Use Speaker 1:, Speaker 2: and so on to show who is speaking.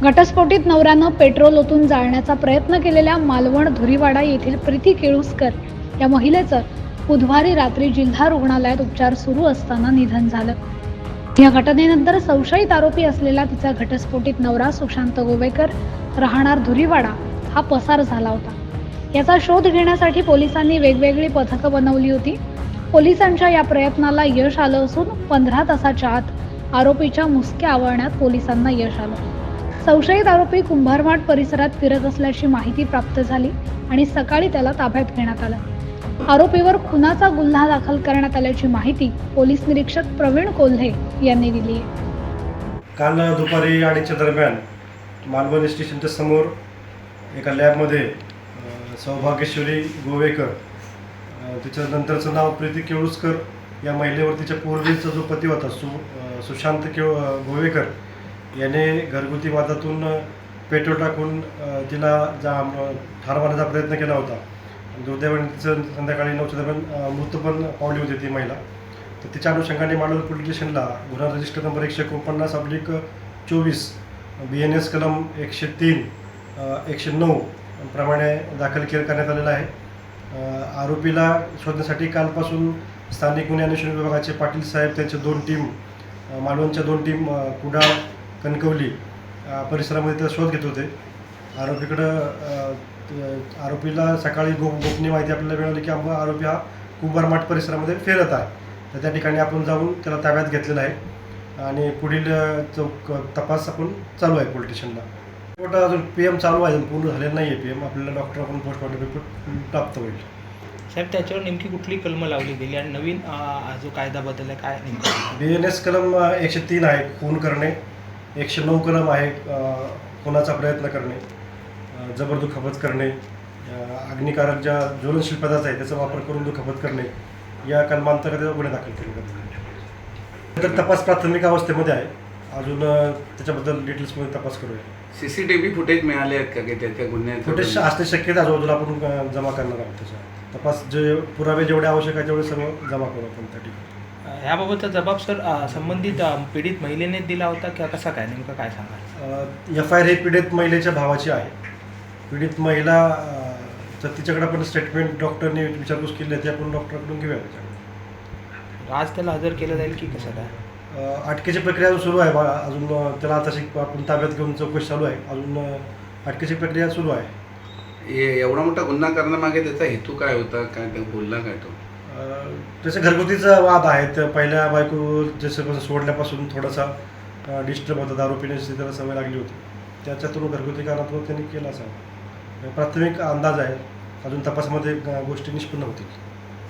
Speaker 1: घटस्फोटीत नवऱ्यानं petrol ओतून जाळण्याचा प्रयत्न केलेल्या मालवण धुरीवाडा येथील प्रीती केळुसकर या महिलेचं बुधवारी रात्री जिल्हा रुग्णालयात उपचार सुरू असताना निधन झालं. या घटनेनंतर संशयित आरोपी असलेला तिचा घटस्फोटीत नवरा सुशांत गोवेकर राहणार धुरीवाडा हा पसार झाला होता. याचा शोध घेण्यासाठी पोलिसांनी वेगवेगळी पथकं बनवली होती. पोलिसांच्या या प्रयत्नाला यश आलं असून पंधरा तासाच्या आत आरोपीच्या मुसक्या आवळण्यात पोलिसांना यश आलं. संशयित आरोपी कुंभारमाठ परिसरात फिरत असल्याची माहिती प्राप्त झाली आणि सकाळी त्याला ताब्यात घेण्यात आलं. आरोपीवर खुनाचा गुन्हा दाखल करण्यात आल्याची माहिती पोलीस निरीक्षक प्रवीण कोल्हे यांनी दिली आहे.
Speaker 2: काल दुपारी अडीचच्या दरम्यान मालवणी स्टेशनच्या समोर एका लॅबमध्ये सौभाग्यश्वरी गोवेकर अ, नंतरचं नाव प्रीती केळुसकर या महिलेवर तिच्या पूर्वीचा जो पती होता सु सुशांत केळ गोवेकर याने घरगुती वादातून पेट्रोल टाकून तिला जा ठार मारण्याचा प्रयत्न केला होता. दुर्दैवाने तिचं संध्याकाळी नऊच्या दरम्यान मृत पण पावली होती ती महिला. तर तिच्या अनुषंगाने मालवण पोलीस स्टेशनला गुन्हा रजिस्टर नंबर एकशे एकोणपन्नास अब्लिक चोवीस बी एन एस कलम एकशे तीन एकशे नऊ प्रमाणे दाखल केलं करण्यात आलेला आहे. आरोपीला शोधण्यासाठी कालपासून स्थानिक गुन्हे अन्वेषण विभागाचे पाटील साहेब त्यांच्या दोन टीम मालवणच्या दोन टीम कुडाळ कणकवली परिसरामध्ये ते शोध घेत होते. आरोपीकडं आरोपीला सकाळी गो गोपनीय माहिती आपल्याला मिळाली की आम्हाला आरोपी हा कुंभारमाठ परिसरामध्ये फिरत आहे. तर त्या ठिकाणी आपण जाऊन त्याला ताब्यात घेतलेलं आहे. आणि पुढील चौक तपास आपण चालू आहे पोलीस स्टेशनला. अजून पी एम चालू आहे पूर्ण झालेलं नाही आहे पी एम. आपल्याला डॉक्टरकडून पोस्टमॉर्टम रिपोर्ट प्राप्त होईल.
Speaker 3: साहेब त्याच्यावर नेमकी कुठली कलमं लावली गेली? आणि नवीन जो कायदा बदल आहे काय नेमकं?
Speaker 2: बी एन एस कलम एकशे तीन आहे खून करणे. एकशे नऊ कलम आहे खुनाचा प्रयत्न करणे जबर दुखापत करणे अग्निकारक ज्या ज्वलनशील पदार्थ आहे त्याचा वापर करून दुखापत करणे या कलमांतर्गत गुन्हे दाखल केले जातात. तर तपास प्राथमिक अवस्थेमध्ये आहे. अजून त्याच्याबद्दल डिटेल्समध्ये तपास करूया.
Speaker 4: सीसीटीव्ही फुटेज मिळाले आहेत का की त्या त्या
Speaker 2: फुटेज
Speaker 4: गुन्ह्यात
Speaker 2: असणे शक्यता आजूबाजूला आपण जमा करणार आहोत त्याच्या तपास जे पुरावे जेवढे आवश्यक आहे तेवढे सर्व जमा करू आपण त्या ठिकाणी.
Speaker 3: ह्याबाबतचा जबाब सर संबंधित पीडित महिलेने दिला होता किंवा कसा काय? नेमकं काय सांगाल?
Speaker 2: एफ आय आर ही पीडित महिलेच्या भावाची आहे. पीडित महिला अ, तर तिच्याकडे पण स्टेटमेंट डॉक्टरने विचारपूस केली आहे ते आपण डॉक्टरकडून घेऊया त्याच्याकडे
Speaker 3: आज त्याला हजर केलं जाईल की कसं काय?
Speaker 2: अ, अटकेची प्रक्रिया अजून सुरू आहे बा अजून अ, त्याला आता शिक आपण ताब्यात घेऊन चौकशी चालू आहे. अजून अ, अटकेची प्रक्रिया सुरू आहे.
Speaker 4: ए- एवढा मोठा गुन्हा करण्यामागे त्याचा हेतू काय होता? काय ते बोलला काय तो?
Speaker 2: अ, घरगुतीचा वाद आहेत पहिल्या बायको जसं सोडल्यापासून थोडासा डिस्टर्ब होता दारू पिण्याची त्याला सवय लागली होती. त्याच्यातून घरगुती कारणातून त्यांनी केला असावा. प्राथमिक अंदाज आहे. अजून तपासामध्ये गोष्टी निष्पन्न होतील.